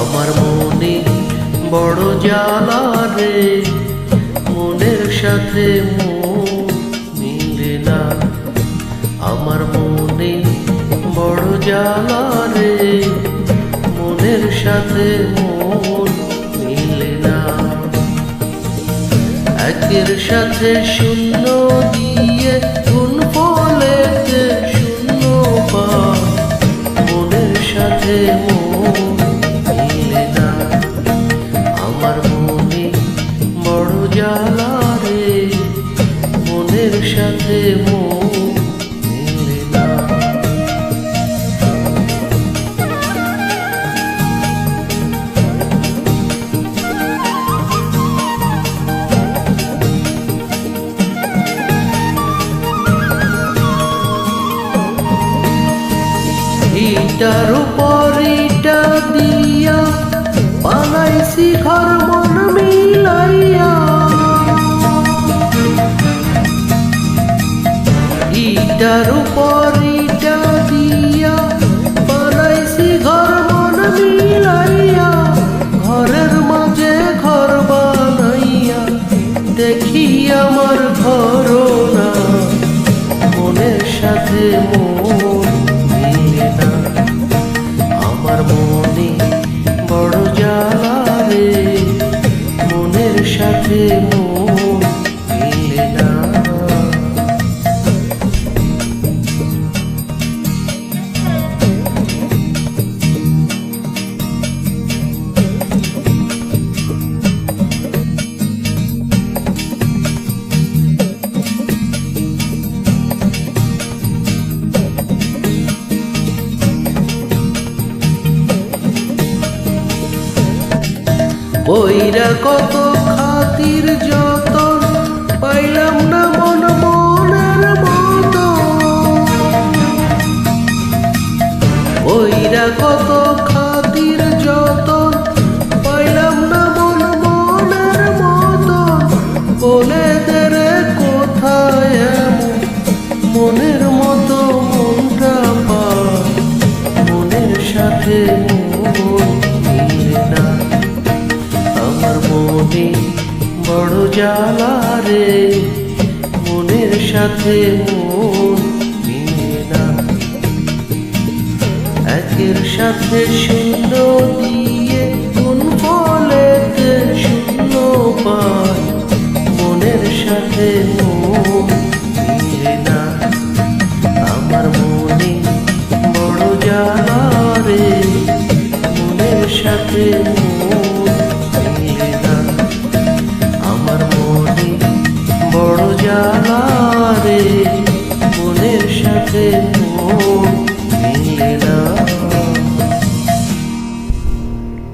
আমার মনে বড় জ্বালা রে মনের সাথে মন মিলে না। আমার মনে জ্বালা রে মনের সাথে মন মিলে না। একের সাথে শূন্য দিয়ে ইটার উপর ইটা দিয়া বানাইছি ঘর মন মিলাইয়া। ইটার উপর ইটা দিয়া বইরা কত খাতির যতন পাইলাম না মন মনের মতো বইরা কত সাথে একের সাথে শূন্য দিয়ে কোন ফলেতে শূন্য পায় মনের সাথে মিলে না। আমার মনে মনের সাথে আছে।